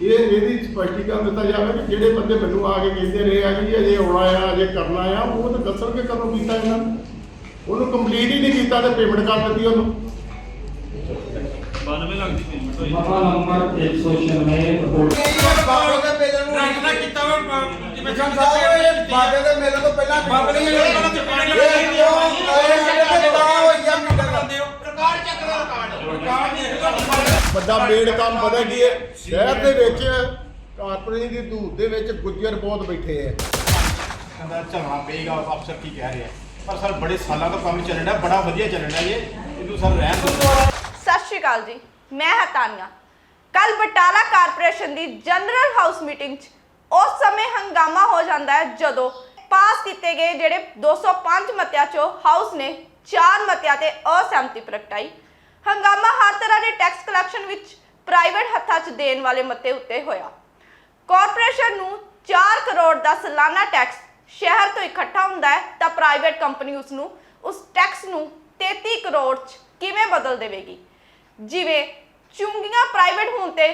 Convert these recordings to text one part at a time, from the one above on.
ਇਹ ਇਹਦੀ ਸਪਸ਼ਟੀਕਰਨ ਦਿੱਤਾ ਜਾਵੇ ਕਿ ਜਿਹੜੇ ਬੰਦੇ ਮੈਨੂੰ ਆ ਕੇ ਕਹਿੰਦੇ ਰਹੇ ਆ ਕਿ ਅਜੇ ਆਉਣਾ ਆ ਅਜੇ ਕਰਨਾ ਆ ਉਹ ਤਾਂ ਦੱਸਣਗੇ ਕਦੋਂ ਕੀਤਾ ਇਹਨਾਂ ਨੇ। ਉਹਨੂੰ ਕੰਪਲੀਟ ਹੀ ਨਹੀਂ ਕੀਤਾ ਤੇ ਪੇਮੈਂਟ ਕਰ ਦਿੱਤੀ ਉਹਨੂੰ। 92 ਲੱਖ ਦੀ ਪੇਮੈਂਟ ਹੋਈ। ਮਸਲਾ ਨੰਬਰ 196 ਰਿਪੋਰਟ। ਬਾਬੇ ਦੇ ਮੇਲੇ ਨੂੰ ਨੇ ਕੀਤਾ ਵਾ ਜਿਵੇਂ ਸਾਹਿਬ ਇਹ ਬਾਬੇ ਦੇ ਮੇਲੇ ਤੋਂ ਪਹਿਲਾਂ ਬਾਬੇ ਦੇ ਮੇਲੇ ਤੋਂ ਪਹਿਲਾਂ ਚੁੱਕਣੇ ਇਹ ਕਿਉਂ ਇਹ ਜਿਹੜੇ ਤੇ ਤਾਂ ਹੋਈ ਆ ਮੀਟਿੰਗ ਰਿਕਾਰਡ ਚੱਕ ਲਓ ਰਿਕਾਰਡ। ਰਿਕਾਰਡ ਵੱਡਾ ਮੇਡ ਕੰਮ ਪਤਾ ਕੀ ਹੈ? ਸ਼ਹਿਰ ਦੇ ਵਿੱਚ ਕਾਰਪੋਰੇਸ਼ਨ ਦੀ ਧੂੜ ਦੇ ਵਿੱਚ ਗੁੱਜਰ ਬਹੁਤ ਬੈਠੇ ਆ। ਕਹਿੰਦਾ ਝਗੜਾ ਪਏਗਾ ਅਫਸਰ ਕੀ ਕਹਿ ਰਿਹਾ? ਪਰ ਸਰ ਬੜੇ ਸਾਲਾਂ ਤੋਂ ਕੰਮ ਚੱਲਣ ਬੜਾ ਵਧੀਆ ਚੱਲਣ ਇਹ। ਇਹਨੂੰ ਸਰ ਰਹਿਣ ਦਿਓ। ਸਤਿ ਸ਼੍ਰੀ ਅਕਾਲ ਜੀ ਮੈਂ ਹਾਂ ਤਾਨੀਆ। ਕੱਲ ਬਟਾਲਾ ਕਾਰਪੋਰੇਸ਼ਨ ਦੀ ਜਨਰਲ ਹਾਊਸ ਮੀਟਿੰਗ 'ਚ ਉਸ ਸਮੇਂ ਹੰਗਾਮਾ ਹੋ ਜਾਂਦਾ ਹੈ ਜਦੋਂ ਪਾਸ ਕੀਤੇ ਗਏ ਜਿਹੜੇ 205 ਮਤਿਆਂ 'ਚੋਂ ਹਾਊਸ ਨੇ 4 ਮਤਿਆਂ ਤੇ ਅਸਹਿਮਤੀ ਪ੍ਰਗਟਾਈ। ਹੰਗਾਮਾ ਹਰ ਤਰ੍ਹਾਂ ਦੇ ਟੈਕਸ ਕਲੈਕਸ਼ਨ ਵਿੱਚ ਪ੍ਰਾਈਵੇਟ ਹੱਥਾਂ 'ਚ ਦੇਣ ਵਾਲੇ ਮਤੇ ਉੱਤੇ ਹੋਇਆ। ਕਾਰਪੋਰੇਸ਼ਨ ਨੂੰ 4 ਕਰੋੜ ਦਾ ਸਾਲਾਨਾ ਟੈਕਸ ਸ਼ਹਿਰ ਤੋਂ ਇਕੱਠਾ ਹੁੰਦਾ ਹੈ ਤਾਂ ਪ੍ਰਾਈਵੇਟ ਕੰਪਨੀ ਉਸ ਨੂੰ ਉਸ ਟੈਕਸ ਨੂੰ 33 ਕਰੋੜ 'ਚ ਕਿਵੇਂ ਬਦਲ ਦੇਵੇਗੀ? ਜਿਵੇਂ ਚੁੰਗੀਆਂ ਪ੍ਰਾਈਵੇਟ ਹੋਣ ਤੇ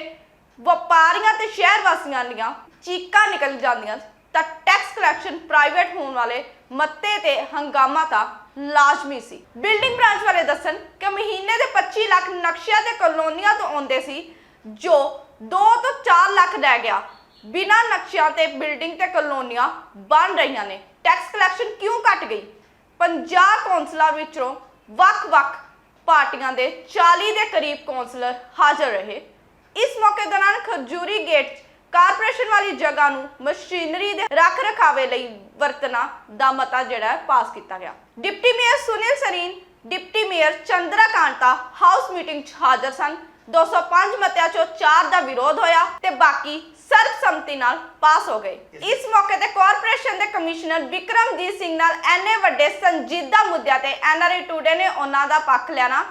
ਵਪਾਰੀਆਂ ਤੇ ਸ਼ਹਿਰ ਵਾਸੀਆਂ ਦੀਆਂ ਚੀਕਾਂ ਨਿਕਲ ਜਾਂਦੀਆਂ, ਤਾਂ ਟੈਕਸ ਕਲੈਕਸ਼ਨ ਪ੍ਰਾਈਵੇਟ ਹੋਣ ਵਾਲੇ ਮੱਤੇ ਤੇ ਹੰਗਾਮਾ ਤਾਂ ਲਾਜ਼ਮੀ ਸੀ। ਬਿਲਡਿੰਗ ਬ੍ਰਾਂਚ ਵਾਲੇ ਦੱਸਣ ਕਿ ਮਹੀਨੇ ਦੇ 25 ਲੱਖ ਨਕਸ਼ਿਆਂ ਤੇ ਕਲੋਨੀਆਂ ਤੋਂ ਆਉਂਦੇ ਸੀ, ਜੋ 2 ਤੋਂ 4 ਲੱਖ ਰਹਿ ਗਿਆ। ਬਿਨਾਂ ਨਕਸ਼ਿਆਂ ਤੇ ਬਿਲਡਿੰਗ ਤੇ ਕਲੋਨੀਆਂ ਬਣ ਰਹੀਆਂ ਨੇ। ਟੈਕਸ ਕਲੈਕਸ਼ਨ ਕਿਉਂ ਘਟ ਗਈ? 50 ਕੌਂਸਲਰ ਵਿੱਚੋਂ ਵੱਖ-ਵੱਖ ਪਾਰਟੀਆਂ ਦੇ 40 ਦੇ ਕਰੀਬ ਕੌਂਸਲਰ ਹਾਜ਼ਰ ਰਹੇ। ਇਸ ਮੌਕੇ ਦੌਰਾਨ ਖਜੂਰੀ ਗੇਟ ਕਾਰਪੋਰੇਸ਼ਨ ਵਾਲੀ ਜਗ੍ਹਾ ਨੂੰ ਮਸ਼ੀਨਰੀ ਦੇ ਰੱਖ ਰਖਾਵੇ ਲਈ ਵਰਤਣਾ ਦਾ ਮਤਾ ਜਿਹੜਾ ਪਾਸ ਕੀਤਾ ਗਿਆ। Deputy mayor Sunil Sareen, deputy mayor Chandra Kanta house meeting 'ਚ ਹਾਜ਼ਰ ਸਨ। 205 ਮਤਿਆਂ 'ਚੋਂ 4 ਦਾ ਵਿਰੋਧ ਹੋਇਆ ਤੇ ਬਾਕੀ ਸਰਬਸੰਮਤੀ ਨਾਲ ਪਾਸ ਹੋ ਗਏ। ਇਸ ਮੌਕੇ ਤੇ ਕਾਰਪੋਰੇਸ਼ਨ ਦੇ ਕਮਿਸ਼ਨਰ ਵਿਕਰਮਜੀਤ ਸਿੰਘ ਨਾਲ ਐਨੇ ਵੱਡੇ ਸੰਜੀਦਾ ਮੁੱਦਿਆਂ ਤੇ ਐਨਆਰਆਈ ਟੂਡੇ ਨੇ ਉਹਨਾਂ ਦਾ ਪੱਖ ਲੈਣਾ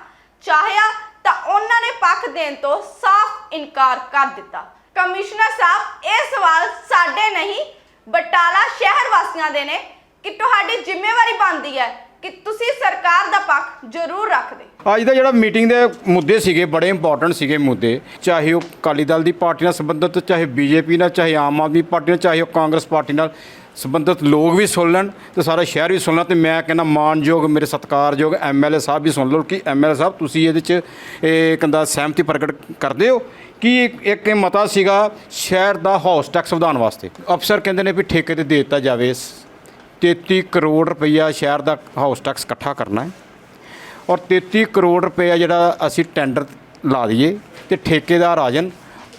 ਚਾਹਿਆ ਤਾਂ ਉਹਨਾਂ ਨੇ ਪੱਖ ਦੇਣ ਤੋਂ ਸਾਫ਼ ਇਨਕਾਰ ਕਰ ਦਿੱਤਾ। ਕਮਿਸ਼ਨਰ ਸਾਹਿਬ, ਇਹ ਸਵਾਲ ਸਾਡੇ ਨਹੀਂ, ਬਟਾਲਾ ਸ਼ਹਿਰ ਵਾਸੀਆਂ ਦੇ ਨੇ ਕਿ ਤੁਹਾਡੀ ਜ਼ਿੰਮੇਵਾਰੀ ਬਣਦੀ ਹੈ ਕਿ ਤੁਸੀਂ ਸਰਕਾਰ ਦਾ ਪੱਖ ਜ਼ਰੂਰ ਰੱਖਦੇ। ਅੱਜ ਦਾ ਜਿਹੜਾ ਮੀਟਿੰਗ ਦੇ ਮੁੱਦੇ ਸੀਗੇ, ਬੜੇ ਇੰਪੋਰਟੈਂਟ ਸੀਗੇ ਮੁੱਦੇ, ਚਾਹੇ ਉਹ ਅਕਾਲੀ ਦਲ ਦੀ ਪਾਰਟੀ ਨਾਲ ਸੰਬੰਧਿਤ, ਚਾਹੇ ਬੀਜੇਪੀ ਨਾਲ, ਚਾਹੇ ਆਮ ਆਦਮੀ ਪਾਰਟੀ ਨਾਲ, ਚਾਹੇ ਉਹ ਕਾਂਗਰਸ ਪਾਰਟੀ ਨਾਲ ਸੰਬੰਧਿਤ ਲੋਕ ਵੀ ਸੁਣ ਲੈਣ ਤੇ ਸਾਰਾ ਸ਼ਹਿਰ ਵੀ ਸੁਣ ਲੈਣ ਤੇ ਮੈਂ ਕਹਿੰਦਾ ਮਾਨਯੋਗ ਮੇਰੇ ਸਤਿਕਾਰਯੋਗ ਐਮਐਲਏ ਸਾਹਿਬ ਵੀ ਸੁਣ ਲਓ ਕਿ ਐਮਐਲਏ ਸਾਹਿਬ ਤੁਸੀਂ ਇਹਦੇ 'ਚ ਇਹ ਕਹਿੰਦਾ ਸਹਿਮਤੀ ਪ੍ਰਗਟ ਕਰਦੇ ਹੋ। ਕਿ ਇੱਕ- ਇਹ ਮਤਾ ਸੀਗਾ ਸ਼ਹਿਰ ਦਾ ਹਾਊਸ ਟੈਕਸ ਵਧਾਉਣ ਵਾਸਤੇ? ਅਫਸਰ ਕਹਿੰਦੇ ਨੇ ਵੀ ਠੇਕੇ ਤੇ ਦੇ ਦਿੱਤਾ ਜਾਵੇ। 33 ਕਰੋੜ ਰੁਪਈਆ ਸ਼ਹਿਰ ਦਾ ਹਾਊਸ ਟੈਕਸ ਇਕੱਠਾ ਕਰਨਾ ਹੈ। ਔਰ 33 ਕਰੋੜ ਰੁਪਈਆ ਜਿਹੜਾ ਅਸੀਂ ਟੈਂਡਰ ਲਾ ਦਈਏ ਤੇ ਠੇਕੇਦਾਰ ਆ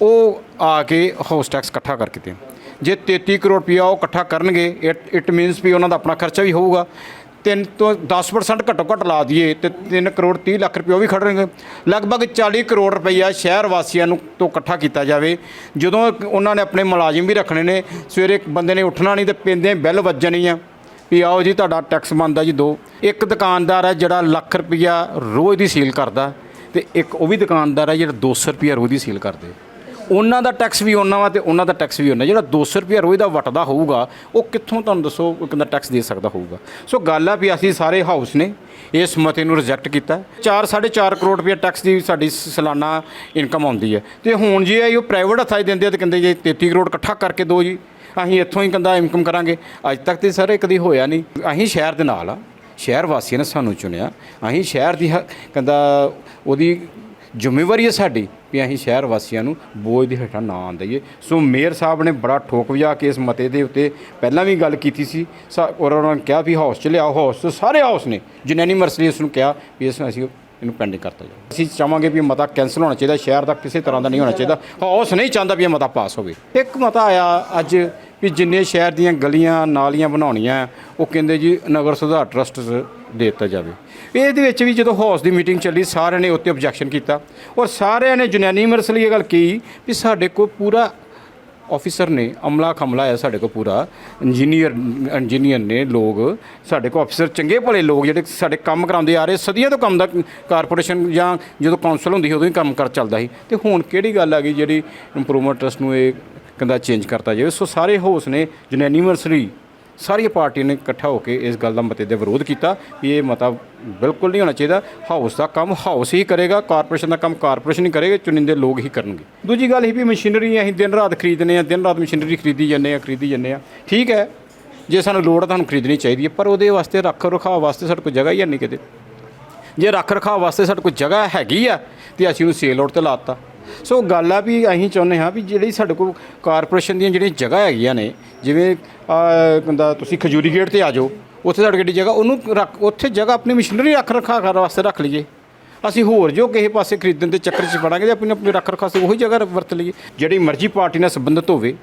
ਉਹ ਆ ਕੇ ਹਾਊਸ ਟੈਕਸ ਇਕੱਠਾ ਕਰਕੇ ਦੇਣ। ਜੇ 33 ਕਰੋੜ ਰੁਪਇਆ ਉਹ ਇਕੱਠਾ ਕਰਨਗੇ ਇਟ ਇਟ ਮੀਨਸ ਵੀ ਉਹਨਾਂ ਦਾ ਆਪਣਾ ਖਰਚਾ ਵੀ ਹੋਊਗਾ। ਤਿੰਨ ਤੋਂ 10% ਘੱਟੋ ਘੱਟ ਲਾ ਦਈਏ ਤੇ 3 ਕਰੋੜ 30 ਲੱਖ ਰੁਪਏ ਉਹ ਵੀ ਖੜਨਗੇ ਲਗਭਗ 40 ਕਰੋੜ ਰੁਪਈਆ ਸ਼ਹਿਰ ਵਾਸੀਆਂ ਨੂੰ ਤੋਂ ਇਕੱਠਾ ਕੀਤਾ ਜਾਵੇ। ਜਦੋਂ ਉਹਨਾਂ ਨੇ ਆਪਣੇ ਮੁਲਾਜ਼ਮ ਵੀ ਰੱਖਣੇ ਨੇ, ਸਵੇਰੇ ਇੱਕ ਬੰਦੇ ਨੇ ਉੱਠਣਾ ਨਹੀਂ ਤੇ ਪੈਂਦੇ ਬੈਲ ਵੱਜਣੀ ਆ। ਵੀ ਆਓ ਜੀ, ਤੁਹਾਡਾ ਟੈਕਸ ਬਣਦਾ ਜੀ ਦੋ। ਇੱਕ ਦੁਕਾਨਦਾਰ ਹੈ ਜਿਹੜਾ ਲੱਖ ਰੁਪਈਆ ਰੋਜ਼ ਦੀ ਸੇਲ ਕਰਦਾ ਤੇ ਇੱਕ ਉਹ ਵੀ ਦੁਕਾਨਦਾਰ ਹੈ ਜਿਹੜਾ 200 ਰੁਪਈਆ ਰੋਜ਼ ਦੀ ਸੇਲ ਕਰਦੇ। ਉਹਨਾਂ ਦਾ ਟੈਕਸ ਵੀ ਉਹਨਾਂ ਵਾ ਤੇ ਉਹਨਾਂ ਦਾ ਟੈਕਸ ਵੀ ਉਹਨਾਂ, ਜਿਹੜਾ 200 ਰੁਪਈਆ ਰੋਜ਼ ਦਾ ਵਟਦਾ ਹੋਊਗਾ, ਉਹ ਕਿੱਥੋਂ ਤੁਹਾਨੂੰ ਦੱਸੋ ਉਹ ਕਿੰਨਾ ਟੈਕਸ ਦੇ ਸਕਦਾ ਹੋਊਗਾ? ਸੋ ਗੱਲ ਆ ਵੀ ਅਸੀਂ ਸਾਰੇ ਹਾਊਸ ਨੇ ਇਸ ਮਤੇ ਨੂੰ ਰਿਜੈਕਟ ਕੀਤਾ। 4 4.5 ਕਰੋੜ ਰੁਪਏ ਟੈਕਸ ਦੀ ਸਾਡੀ ਸਾਲਾਨਾ ਇਨਕਮ ਆਉਂਦੀ ਹੈ। ਤੇ ਹੁਣ ਜੇ ਇਹ ਪ੍ਰਾਈਵੇਟ ਹੱਥਾਂ 'ਚ ਦਿੰਦੇ ਆ ਤੇ ਕਹਿੰਦੇ ਜੇ 33 ਕਰੋੜ ਇਕੱਠਾ ਕਰਕੇ ਦਿਓ ਜੀ, ਅਸੀਂ ਇੱਥੋਂ ਹੀ ਕਹਿੰਦਾ ਇਨਕਮ ਕਰਾਂਗੇ। ਅੱਜ ਤੱਕ ਤੇ ਸਰ ਕਦੀ ਹੋਇਆ ਨਹੀਂ। ਅਸੀਂ ਸ਼ਹਿਰ ਦੇ ਨਾਲ ਆ, ਸ਼ਹਿਰ ਵਾਸੀਆਂ ਨੇ ਸਾਨੂੰ ਚੁਣਿਆ। ਅਸੀਂ ਸ਼ਹਿਰ ਦੀ ਹ- ਕਹਿੰਦਾ ਉਹਦੀ ਜ਼ਿੰਮੇਵਾਰੀ ਹੈ ਸਾਡੀ। ਵੀ ਅਸੀਂ ਸ਼ਹਿਰ ਵਾਸੀਆਂ ਨੂੰ ਬੋਝ ਦੇ ਹੇਠਾਂ ਨਾ ਆਉਣ ਦੇਈਏ। ਸੋ ਮੇਅਰ ਸਾਹਿਬ ਨੇ ਬੜਾ ਠੋਕ ਵਜਾ ਕੇ ਇਸ ਮਤੇ ਦੇ ਉੱਤੇ ਪਹਿਲਾਂ ਵੀ ਗੱਲ ਕੀਤੀ ਸੀ। ਸਾ- ਔਰ ਉਹਨਾਂ ਨੇ ਕਿਹਾ ਵੀ ਹਾਊਸ ਚ ਲਿਆਓ, ਹਾਊਸ ਤੋਂ ਸਾਰੇ ਹਾਊਸ ਨੇ। ਜਿਨੈਨੀ ਮਰਸਲੀ ਉਸ ਨੂੰ ਕਿਹਾ ਵੀ ਇਸ ਨੂੰ ਅਸੀਂ ਇਹਨੂੰ ਪੈਂਡਿੰਗ ਕਰਤਾ ਜਾਵੇ। ਅਸੀਂ ਚਾਹਾਂਗੇ ਵੀ ਇਹ ਮਤਾ ਕੈਂਸਲ ਹੋਣਾ ਚਾਹੀਦਾ, ਸ਼ਹਿਰ ਦਾ ਕਿਸੇ ਤਰ੍ਹਾਂ ਦਾ ਨਹੀਂ ਹੋਣਾ ਚਾਹੀਦਾ। ਹਾਊਸ ਨਹੀਂ ਚਾਹੁੰਦਾ ਵੀ ਇਹ ਮਤਾ ਪਾਸ ਹੋਵੇ। ਇੱਕ ਮਤਾ ਆਇਆ ਅੱਜ ਵੀ ਜਿੰਨੇ ਸ਼ਹਿਰ ਦੀਆਂ ਗਲੀਆਂ, ਨਾਲੀਆਂ ਬਣਾਉਣੀਆਂ, ਉਹ ਕਹਿੰਦੇ ਜੀ ਨਗਰ ਸੁਧਾਰ ਟਰਸਟ 'ਚ ਦੇ ਦਿੱਤਾ ਜਾਵੇ। ਇਹਦੇ ਵਿੱਚ ਵੀ ਜਦੋਂ ਹਾਊਸ ਦੀ ਮੀਟਿੰਗ ਚੱਲੀ, ਸਾਰਿਆਂ ਨੇ ਉੱਤੇ ਆਬਜੈਕਸ਼ਨ ਕੀਤਾ। ਔਰ ਸਾਰਿਆਂ ਨੇ ਜੁਨੈਨੀ ਇਹ ਗੱਲ ਕਹੀ ਵੀ ਸਾਡੇ ਕੋਲ ਪੂਰਾ ਆਫੀਸਰ ਨੇ, ਅਮਲਾ ਖਮਲਾ ਹੈ ਸਾਡੇ ਕੋਲ ਪੂਰਾ। ਇੰਜੀਨੀਅਰ ਇੰਜੀਨੀਅਰ ਨੇ ਲੋਕ, ਸਾਡੇ ਕੋਲ ਆਫੀਸਰ ਚੰਗੇ ਭਲੇ ਲੋਕ ਜਿਹੜੇ ਸਾਡੇ ਕੰਮ ਕਰਾਉਂਦੇ ਆ ਰਹੇ, ਸਦੀਆਂ ਤੋਂ ਕੰਮ ਦਾ ਕਾਰਪੋਰੇਸ਼ਨ ਜਾਂ ਜਦੋਂ ਕੌਂਸਲ ਹੁੰਦੀ ਸੀ, ਉਦੋਂ ਹੀ ਕੰਮ ਕਰ ਚੱਲਦਾ ਸੀ। ਤੇ ਹੁਣ ਕਿਹੜੀ ਗੱਲ ਆ ਗਈ ਜਿਹੜੀ ਇੰਪਰੂਵਮੈਂਟ ਟਰਸਟ ਨੂੰ ਇਹ ਕਹਿੰਦਾ ਚੇਂਜ ਕਰਤਾ ਜਾਵੇ? ਸੋ ਸਾਰੇ ਹਾਊਸ ਨੇ ਜੁਨੈਨੀ ਸਾਰੀਆਂ ਪਾਰਟੀਆਂ ਨੇ ਇਕੱਠਾ ਹੋ ਕੇ ਇਸ ਗੱਲ ਦਾ ਮਤੇ ਦੇ ਵਿਰੋਧ ਕੀਤਾ ਵੀ ਇਹ ਮਤਾ ਬਿਲਕੁਲ ਨਹੀਂ ਹੋਣਾ ਚਾਹੀਦਾ। ਹਾਊਸ ਦਾ ਕੰਮ ਹਾਊਸ ਹੀ ਕਰੇਗਾ, ਕਾਰਪੋਰੇਸ਼ਨ ਦਾ ਕੰਮ ਕਾਰਪੋਰੇਸ਼ਨ ਹੀ ਕਰੇਗਾ, ਚੁਣਿੰਦੇ ਲੋਕ ਹੀ ਕਰਨਗੇ। ਦੂਜੀ ਗੱਲ ਇਹ ਵੀ ਮਸ਼ੀਨਰੀ ਅਸੀਂ ਦਿਨ ਰਾਤ ਖਰੀਦਨੇ ਆ, ਦਿਨ ਰਾਤ ਮਸ਼ੀਨਰੀ ਖਰੀਦੀ ਜਾਂਦੇ ਆ, ਖਰੀਦੀ ਜਾਂਦੇ ਆ। ਠੀਕ ਹੈ, ਜੇ ਸਾਨੂੰ ਲੋੜ ਆ ਤੁਹਾਨੂੰ ਖਰੀਦਣੀ ਚਾਹੀਦੀ ਹੈ, ਪਰ ਉਹਦੇ ਵਾਸਤੇ ਰੱਖ ਰਖਾਅ ਵਾਸਤੇ ਸਾਡੇ ਕੋਲ ਜਗ੍ਹਾ ਹੀ ਹੈ ਨਹੀਂ ਕਿਤੇ। ਜੇ ਰੱਖ ਰਖਾਅ ਵਾਸਤੇ ਸਾਡੇ ਕੋਲ ਜਗ੍ਹਾ ਹੈਗੀ ਆ, ਤੇ ਅਸੀਂ ਉਹਨੂੰ ਸੇਲ ਆਊਟ ਤੇ ਲਾਤਾ ਸੋ ਗੱਲ ਆ ਵੀ ਅਸੀਂ ਚਾਹੁੰਦੇ ਹਾਂ ਵੀ ਜਿਹੜੀ ਸਾਡੇ ਕੋਲ ਕਾਰਪੋਰੇਸ਼ਨ ਦੀਆਂ ਜਿਹੜੀਆਂ ਜਗ੍ਹਾ ਹੈਗੀਆਂ ਨੇ, ਜਿਵੇਂ ਕਹਿੰਦਾ ਤੁਸੀਂ ਖਜੂਰੀ ਗੇਟ ਤੇ ਆ ਜਾਓ, ਉੱਥੇ ਸਾਡੇ ਕਿਹੜੀ ਜਗ੍ਹਾ, ਉਹਨੂੰ ਰੱਖ, ਉੱਥੇ ਜਗ੍ਹਾ ਆਪਣੀ ਮਸ਼ੀਨਰੀ ਰੱਖ ਰਖਾਅ ਕਰਨ ਵਾਸਤੇ ਰੱਖ ਲਈਏ। ਅਸੀਂ ਹੋਰ ਜੋ ਕਿਸੇ ਪਾਸੇ ਖਰੀਦਣ ਦੇ ਚੱਕਰ 'ਚ ਪੜਾਂਗੇ ਤੇ ਆਪਣੀ ਆਪਣੀ ਰੱਖ ਰਖਾਅ ਵਾਸਤੇ ਉਹੀ ਜਗ੍ਹਾ ਵਰਤ ਲਈਏ। ਜਿਹੜੀ ਮਰਜ਼ੀ ਪਾਰਟੀ ਨਾਲ ਸੰਬੰਧਿਤ ਹੋਵੇ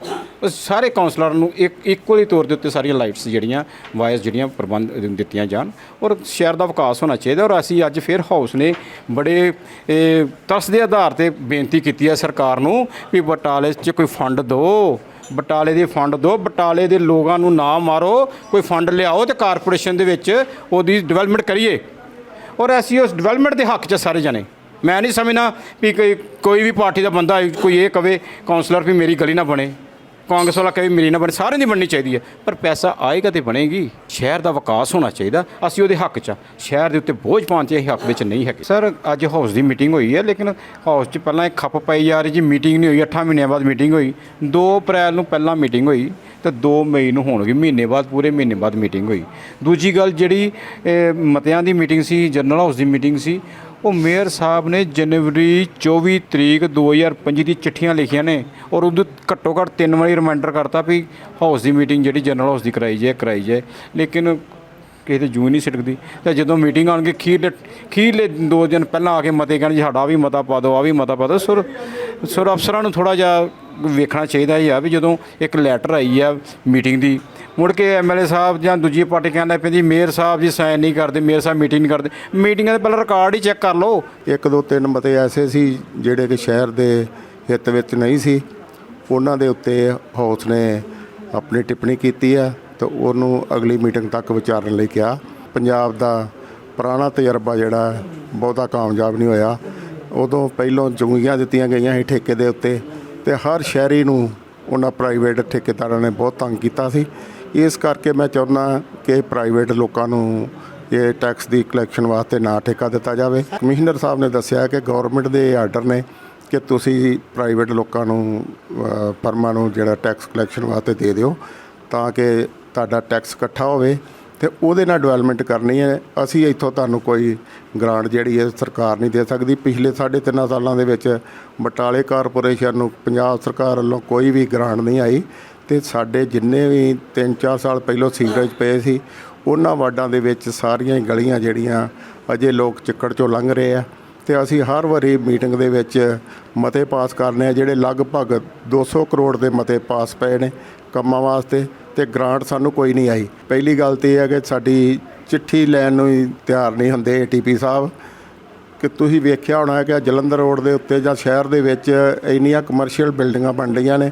ਉਹ ਸਾਰੇ ਕਾਉਂਸਲਰਾਂ ਨੂੰ ਇੱਕ ਇਕੁਅਲੀ ਤੌਰ ਦੇ ਉੱਤੇ ਸਾਰੀਆਂ ਲਾਈਟਸ ਜਿਹੜੀਆਂ ਵਾਇਰਸ ਜਿਹੜੀਆਂ ਪ੍ਰਬੰਧ ਦਿੱਤੀਆਂ ਜਾਣ ਔਰ ਸ਼ਹਿਰ ਦਾ ਵਿਕਾਸ ਹੋਣਾ ਚਾਹੀਦਾ ਔਰ ਅਸੀਂ ਅੱਜ ਫਿਰ ਹਾਊਸ ਨੇ ਬੜੇ ਇਹ, ਤਰਸ ਦੇ ਆਧਾਰ ਤੇ ਬੇਨਤੀ ਕੀਤੀ ਹੈ ਸਰਕਾਰ ਨੂੰ ਵੀ ਬਟਾਲੇ 'ਚ ਕੋਈ ਫੰਡ ਦਿਓ ਬਟਾਲੇ ਦੇ ਫੰਡ ਦਿਓ ਬਟਾਲੇ ਦੇ ਲੋਕਾਂ ਨੂੰ ਨਾ ਮਾਰੋ ਕੋਈ ਫੰਡ ਲਿਆਓ ਤੇ ਕਾਰਪੋਰੇਸ਼ਨ ਦੇ ਵਿੱਚ ਉਹਦੀ ਡਿਵੈਲਪਮੈਂਟ ਕਰੀਏ। ਔਰ ਐਸੀ ਉਸ ਡਿਵੈਲਪਮੈਂਟ ਦੇ ਹੱਕ 'ਚ ਸਾਰੇ ਜਣੇ। ਮੈਂ ਨਹੀਂ ਸਮਝਣਾ ਵੀ ਕੋਈ ਕੋਈ ਵੀ ਪਾਰਟੀ ਦਾ ਬੰਦਾ ਕੋਈ ਇਹ ਕਵੇ ਕਾਉਂਸਲਰ ਵੀ ਮੇਰੀ ਗਲੀ ਨਾ ਬਣੇ। ਕਾਂਗਰਸ ਵਾਲਾ ਕਹੇ ਮੇਰੀ ਨਾ ਬਣੇ, ਸਾਰਿਆਂ ਦੀ ਬਣਨੀ ਚਾਹੀਦੀ ਹੈ। ਪਰ ਪੈਸਾ ਆਏਗਾ ਤੇ ਬਣੇਗੀ। ਸ਼ਹਿਰ ਦਾ ਵਿਕਾਸ ਹੋਣਾ ਚਾਹੀਦਾ। ਅਸੀਂ ਉਹਦੇ ਹੱਕ 'ਚ ਆ। ਸ਼ਹਿਰ ਦੇ ਉੱਤੇ ਬੋਝ ਪਾਉਣ 'ਚ ਇਹ ਹੱਕ ਵਿੱਚ ਨਹੀਂ ਹੈਗੇ। ਸਰ, ਅੱਜ ਹਾਊਸ ਦੀ ਮੀਟਿੰਗ ਹੋਈ ਹੈ, ਲੇਕਿਨ ਹਾਊਸ 'ਚ ਪਹਿਲਾਂ ਇਹ ਖੱਪ ਪਾਈ ਜਾ ਰਹੀ ਜੀ। ਮੀਟਿੰਗ ਨਹੀਂ ਹੋਈ 8 ਮਹੀਨਿਆਂ ਬਾਅਦ ਮੀਟਿੰਗ ਹੋਈ। 2 ਅਪ੍ਰੈਲ ਨੂੰ ਪਹਿਲਾਂ ਮੀਟਿੰਗ ਹੋਈ ਤੇ 2 ਮਈ ਨੂੰ ਹੋਣਗੀ। ਮਹੀਨੇ ਬਾਅਦ, ਪੂਰੇ ਮਹੀਨੇ ਬਾਅਦ ਮੀਟਿੰਗ ਹੋਈ। ਦੂਜੀ ਗੱਲ ਜਿਹੜੀ ਮਤਿਆਂ ਦੀ ਮੀਟਿੰਗ ਸੀ, ਜਨਰਲ ਹਾਊਸ ਦੀ ਮੀਟਿੰਗ ਸੀ ਉਹ ਮੇਅਰ ਸਾਹਿਬ ਨੇ ਜਨਵਰੀ 24 ਤਰੀਕ 2025 ਦੀ ਚਿੱਠੀਆਂ ਲਿਖੀਆਂ ਨੇ ਔਰ ਉਦੋਂ ਘੱਟੋ ਘੱਟ ਤਿੰਨ ਵਾਰੀ ਰਿਮਾਈਂਡਰ ਕਰਤਾ ਵੀ ਹਾਊਸ ਦੀ ਮੀਟਿੰਗ ਜਿਹੜੀ ਜਨਰਲ ਹਾਊਸ ਦੀ ਕਰਾਈ ਜਾਏ ਕਰਾਈ ਜਾਏ। ਲੇਕਿਨ ਕਿਸੇ ਤੇ ਜੂ ਨਹੀਂ ਸਿਟਕਦੀ ਤੇ ਜਦੋਂ ਮੀਟਿੰਗ ਆਣਗੇ ਖੀਰਲੇ ਖੀਰਲੇ ਦੋ ਦਿਨ ਪਹਿਲਾਂ ਆ ਕੇ ਮਤੇ ਕਹਿਣ ਜੀ ਸਾਡਾ ਆਹ ਵੀ ਮਤਾ ਪਾ ਦਿਓ, ਆ ਵੀ ਮਤਾ ਪਾ ਦਿਓ। ਸੁਰ ਸੁਰ ਅਫਸਰਾਂ ਨੂੰ ਥੋੜਾ ਜਿਹਾ ਵੇਖਣਾ ਚਾਹੀਦਾ ਹੈ ਵੀ ਜਦੋਂ ਇੱਕ ਲੈਟਰ ਆਈ ਆ ਮੀਟਿੰਗ ਦੀ ਮੁੜ ਕੇ ਐਮਐਲਏ ਸਾਹਿਬ ਜਾਂ ਦੂਜੀ ਪਾਰਟੀ ਕਹਿੰਦਾ ਪੈਂਦੀ ਮੇਅਰ ਸਾਹਿਬ ਜੀ ਸਾਈਨ ਨਹੀਂ ਕਰਦੇ, ਮੇਅਰ ਸਾਹਿਬ ਮੀਟਿੰਗ ਨਹੀਂ ਕਰਦੇ। ਮੀਟਿੰਗਾਂ ਦੇ ਪਹਿਲਾਂ ਰਿਕਾਰਡ ਹੀ ਚੈੱਕ ਕਰ ਲਓ। ਇੱਕ ਦੋ ਤਿੰਨ ਮਤੇ ਐਸੇ ਸੀ ਜਿਹੜੇ ਕਿ ਸ਼ਹਿਰ ਦੇ ਹਿੱਤ ਵਿੱਚ ਨਹੀਂ ਸੀ। ਉਹਨਾਂ ਦੇ ਉੱਤੇ ਹਾਊਸ ਨੇ ਆਪਣੀ ਟਿੱਪਣੀ ਕੀਤੀ ਹੈ ਤੇ ਉਹਨੂੰ ਅਗਲੀ ਮੀਟਿੰਗ ਤੱਕ ਵਿਚਾਰਨ ਲਈ ਕਿਹਾ। ਪੰਜਾਬ ਦਾ ਪੁਰਾਣਾ ਤਜਰਬਾ ਜਿਹੜਾ ਬਹੁਤਾ ਕਾਮਯਾਬ ਨਹੀਂ ਹੋਇਆ। ਉਦੋਂ ਪਹਿਲੋਂ ਚੁੰਗੀਆਂ ਦਿੱਤੀਆਂ ਗਈਆਂ ਸੀ ਠੇਕੇ ਦੇ ਉੱਤੇ ਤੇ ਹਰ ਸ਼ਹਿਰੀ ਨੂੰ ਉਹਨਾਂ ਪ੍ਰਾਈਵੇਟ ਠੇਕੇਦਾਰਾਂ ਨੇ ਬਹੁਤ ਤੰਗ ਕੀਤਾ ਸੀ। ਇਸ ਕਰਕੇ ਮੈਂ ਚਾਹੁੰਦਾ ਕਿ ਪ੍ਰਾਈਵੇਟ ਲੋਕਾਂ ਨੂੰ ਇਹ ਟੈਕਸ ਦੀ ਕਲੈਕਸ਼ਨ ਵਾਸਤੇ ਨਾ ਠੇਕਾ ਦਿੱਤਾ ਜਾਵੇ। ਕਮਿਸ਼ਨਰ ਸਾਹਿਬ ਨੇ ਦੱਸਿਆ ਕਿ ਗਵਰਨਮੈਂਟ ਦੇ ਆਰਡਰ ਨੇ ਕਿ ਤੁਸੀਂ ਪ੍ਰਾਈਵੇਟ ਲੋਕਾਂ ਨੂੰ ਅ, ਫਰਮਾਂ ਨੂੰ ਜਿਹੜਾ ਟੈਕਸ ਕਲੈਕਸ਼ਨ ਵਾਸਤੇ ਦੇ ਦਿਓ ਤਾਂ ਕਿ ਤੁਹਾਡਾ ਟੈਕਸ ਇਕੱਠਾ ਹੋਵੇ ਤੇ ਉਹਦੇ ਨਾਲ ਡਿਵੈਲਪਮੈਂਟ ਕਰਨੀ ਹੈ। ਅਸੀਂ ਇੱਥੋਂ ਤੁਹਾਨੂੰ ਕੋਈ ਗ੍ਰਾਂਟ ਜਿਹੜੀ ਹੈ ਸਰਕਾਰ ਨਹੀਂ ਦੇ ਸਕਦੀ। ਪਿਛਲੇ ਸਾਢੇ ਤਿੰਨਾਂ ਸਾਲਾਂ ਦੇ ਵਿੱਚ ਬਟਾਲੇ ਕਾਰਪੋਰੇਸ਼ਨ ਨੂੰ ਪੰਜਾਬ ਸਰਕਾਰ ਵੱਲੋਂ ਕੋਈ ਵੀ ਗ੍ਰਾਂਟ ਨਹੀਂ ਆਈ। ਤੇ ਸਾਡੇ ਜਿੰਨੇ ਵੀ 3-4 ਸਾਲ ਪਹਿਲਾਂ ਸੀਵਰੇਜ ਪਏ ਸੀ, ਉਹਨਾਂ ਵਾਰਡਾਂ ਦੇ ਵਿੱਚ ਸਾਰੀਆਂ ਹੀ ਗਲੀਆਂ ਜਿਹੜੀਆਂ ਅਜੇ ਲੋਕ ਚੱਕੜ ਚੋਂ ਲੰਘ ਰਹੇ ਆ ਤੇ ਅਸੀਂ ਹਰ ਵਾਰੀ ਮੀਟਿੰਗ ਦੇ ਵਿੱਚ ਮਤੇ ਪਾਸ ਕਰਨੇ ਆ, ਜਿਹੜੇ ਲਗਭਗ 200 ਕਰੋੜ ਦੇ ਮਤੇ ਪਾਸ ਪਏ ਨੇ ਕੰਮਾਂ ਵਾਸਤੇ ਤੇ ਗ੍ਰਾਂਟ ਸਾਨੂੰ ਕੋਈ ਨਹੀਂ ਆਈ। ਪਹਿਲੀ ਗੱਲ ਤੇ ਇਹ ਹੈ ਕਿ ਸਾਡੀ ਚਿੱਠੀ ਲੈਣ ਨੂੰ ਹੀ ਤਿਆਰ ਨਹੀਂ ਹੁੰਦੇ ਏਟੀਪੀ ਸਾਹਿਬ। ਕਿ ਤੁਸੀਂ ਵੇਖਿਆ ਹੋਣਾ ਕਿ ਜਲੰਧਰ ਰੋਡ ਦੇ ਉੱਤੇ ਜਾਂ ਸ਼ਹਿਰ ਦੇ ਵਿੱਚ ਇੰਨੀਆਂ ਕਮਰਸ਼ੀਅਲ ਬਿਲਡਿੰਗਾਂ ਬਣ ਰਹੀਆਂ ਨੇ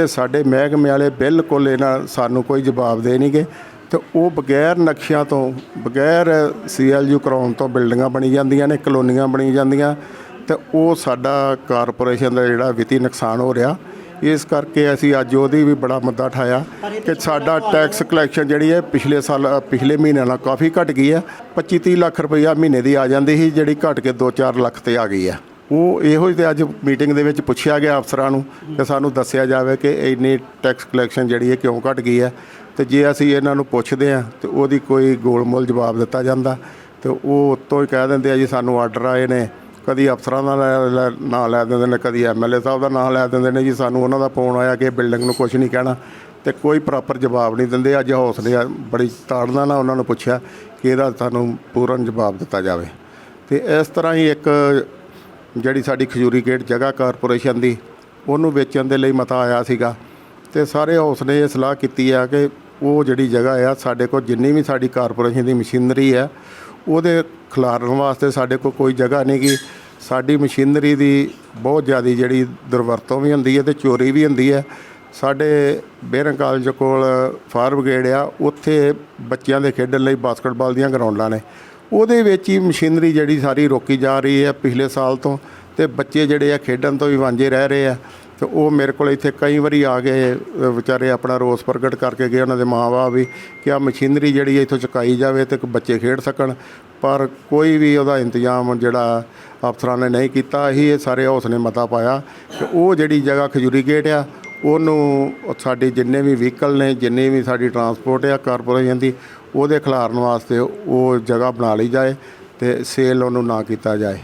ਤੇ ਸਾਡੇ ਮਹਿਕਮੇ ਵਾਲੇ ਬਿਲਕੁਲ ਇਹਨਾਂ ਸਾਨੂੰ ਕੋਈ ਜਵਾਬ ਦੇ ਨਹੀਂਗੇ ਤੇ ਉਹ ਬਗੈਰ ਨਕਸ਼ਿਆਂ ਤੋਂ ਬਗੈਰ ਸੀਐਲਯੂ ਕਰਾਉਣ ਤੋਂ ਬਿਲਡਿੰਗਾਂ ਬਣੀ ਜਾਂਦੀਆਂ ਨੇ ਕਲੋਨੀਆਂ ਬਣੀ ਜਾਂਦੀਆਂ ਤੇ ਉਹ ਸਾਡਾ ਕਾਰਪੋਰੇਸ਼ਨ ਦਾ ਜਿਹੜਾ ਵਿੱਤੀ ਨੁਕਸਾਨ ਹੋ ਰਿਹਾ। ਇਸ ਕਰਕੇ ਅਸੀਂ ਅੱਜ ਉਹਦੀ ਵੀ ਬੜਾ ਮੁੱਦਾ ਉਠਾਇਆ ਕਿ ਸਾਡਾ ਟੈਕਸ ਕਲੈਕਸ਼ਨ ਜਿਹੜੀ ਹੈ ਪਿਛਲੇ ਸਾਲ ਪਿਛਲੇ ਮਹੀਨੇ ਨਾਲ ਕਾਫੀ ਘਟ ਗਈ ਹੈ। 25 30 ਲੱਖ ਰੁਪਈਆ ਮਹੀਨੇ ਦੀ ਆ ਜਾਂਦੀ ਸੀ ਜਿਹੜੀ ਘਟ ਕੇ 2-4 ਲੱਖ ਤੇ ਆ ਗਈ ਹੈ। ਉਹ ਇਹੋ ਹੀ ਤੇ ਅੱਜ ਮੀਟਿੰਗ ਦੇ ਵਿੱਚ ਪੁੱਛਿਆ ਗਿਆ ਅਫਸਰਾਂ ਨੂੰ ਕਿ ਸਾਨੂੰ ਦੱਸਿਆ ਜਾਵੇ ਕਿ ਇੰਨੀ ਟੈਕਸ ਕਲੈਕਸ਼ਨ ਜਿਹੜੀ ਹੈ ਕਿਉਂ ਘਟ ਗਈ ਹੈ। ਤੇ ਜੇ ਅਸੀਂ ਇਹਨਾਂ ਨੂੰ ਪੁੱਛਦੇ ਹਾਂ ਤੇ ਉਹਦੀ ਕੋਈ ਗੋਲਮੋਲ ਜਵਾਬ ਦਿੱਤਾ ਜਾਂਦਾ। ਤੇ ਉਹ ਉੱਤੋਂ ਹੀ ਕਹਿ ਦਿੰਦੇ ਆ ਜੀ ਸਾਨੂੰ ਆਰਡਰ ਆਏ ਨੇ, ਕਦੀ ਅਫਸਰਾਂ ਦਾ ਲੈ- ਲੈ- ਨਾਂ ਲੈ ਦਿੰਦੇ ਨੇ, ਕਦੀ ਐਮਐਲਏ ਸਾਹਿਬ ਦਾ ਨਾਂ ਲੈ ਦਿੰਦੇ ਨੇ ਜੀ, ਸਾਨੂੰ ਉਹਨਾਂ ਦਾ ਫੋਨ ਆਇਆ ਕਿ ਬਿਲਡਿੰਗ ਨੂੰ ਕੁਝ ਨਹੀਂ ਕਹਿਣਾ। ਤੇ ਕੋਈ ਪ੍ਰੋਪਰ ਜਵਾਬ ਨਹੀਂ ਦਿੰਦੇ, ਅੱਜ ਹੌਸਲੇ ਬੜੀ ਤਾੜਨਾ ਨਾਲ ਉਹਨਾਂ ਨੂੰ ਪੁੱਛਿਆ ਕਿ ਇਹਦਾ ਸਾਨੂੰ ਪੂਰਨ ਜਵਾਬ ਦਿੱਤਾ ਜਾਵੇ। ਤੇ ਇਸ ਤਰ੍ਹਾਂ ਹੀ ਇੱਕ ਜਿਹੜੀ ਸਾਡੀ ਖਜੂਰੀ ਗੇਟ ਜਗ੍ਹਾ ਕਾਰਪੋਰੇਸ਼ਨ ਦੀ, ਉਹਨੂੰ ਵੇਚਣ ਦੇ ਲਈ ਮਤਾ ਆਇਆ ਸੀਗਾ। ਤੇ ਸਾਰੇ ਹਾਊਸ ਨੇ ਇਹ ਸਲਾਹ ਕੀਤੀ ਆ ਕਿ ਉਹ ਜਿਹੜੀ ਜਗ੍ਹਾ ਆ, ਸਾਡੇ ਕੋਲ ਜਿੰਨੀ ਵੀ ਸਾਡੀ ਕਾਰਪੋਰੇਸ਼ਨ ਦੀ ਮਸ਼ੀਨਰੀ ਆ, ਉਹਦੇ ਖਿਲਾਰਨ ਵਾਸਤੇ ਸਾਡੇ ਕੋਲ ਕੋਈ ਜਗ੍ਹਾ ਨਹੀਂ ਗੀ। ਸਾਡੀ ਮਸ਼ੀਨਰੀ ਦੀ ਬਹੁਤ ਜ਼ਿਆਦਾ ਜਿਹੜੀ ਦੁਰਵਰਤੋਂ ਵੀ ਹੁੰਦੀ ਹੈ ਤੇ ਚੋਰੀ ਵੀ ਹੁੰਦੀ ਹੈ। ਸਾਡੇ ਬੇਰੰਗ ਕਾਲਜ ਕੋਲ ਫਾਇਰ ਬ੍ਰਿਗੇਡ ਆ, ਉੱਥੇ ਬੱਚਿਆਂ ਦੇ ਖੇਡਣ ਲਈ ਬਾਸਕਟਬਾਲ ਦੀਆਂ ਗਰਾਊਂਡਾਂ ਨੇ। ਉਹਦੇ ਵਿੱਚ ਹੀ ਮਸ਼ੀਨਰੀ ਜਿਹੜੀ ਸਾਰੀ ਰੋਕੀ ਜਾ ਰਹੀ ਹੈ ਪਿਛਲੇ ਸਾਲ ਤੋਂ ਤੇ ਬੱਚੇ ਜਿਹੜੇ ਆ ਖੇਡਣ ਤੋਂ ਵੀ ਵਾਂਝੇ ਰਹਿ ਰਹੇ ਆ ਤੇ ਉਹ ਮੇਰੇ ਕੋਲ ਇੱਥੇ ਕਈ ਵਾਰੀ ਆ ਗਏ ਵਿਚਾਰੇ ਆਪਣਾ ਰੋਸ ਪ੍ਰਗਟ ਕਰਕੇ ਗਏ, ਉਹਨਾਂ ਦੇ ਮਾਂ-ਬਾਪ ਵੀ ਕਿ ਆ ਮਸ਼ੀਨਰੀ ਜਿਹੜੀ ਇੱਥੋਂ ਚੁਕਾਈ ਜਾਵੇ ਤੇ ਬੱਚੇ ਖੇਡ ਸਕਣ। ਪਰ ਕੋਈ ਵੀ ਉਹਦਾ ਇੰਤਜ਼ਾਮ ਜਿਹੜਾ ਅਫਸਰਾਂ ਨੇ ਨਹੀਂ ਕੀਤਾ ਅਸੀਂ ਇਹ ਸਾਰੇ ਹੌਸਲੇ ਮਤਾ ਪਾਇਆ ਕਿ ਉਹ ਜਿਹੜੀ ਜਗ੍ਹਾ ਖਜੂਰੀ ਗੇਟ ਆ, ਉਹਨੂੰ ਸਾਡੇ ਜਿੰਨੇ ਵੀ ਵਹੀਕਲ ਨੇ, ਜਿੰਨੇ ਵੀ ਸਾਡੀ ਟਰਾਂਸਪੋਰਟ ਆ, ਕਾਰਪੋਰੇਸ਼ਨ ਦੀ ਉਹਦੇ ਖਿਲਾਰਨ ਵਾਸਤੇ ਉਹ ਜਗ੍ਹਾ ਬਣਾ ਲਈ ਜਾਏ ਅਤੇ ਸੇਲ ਉਹਨੂੰ ਨਾ ਕੀਤਾ ਜਾਏ।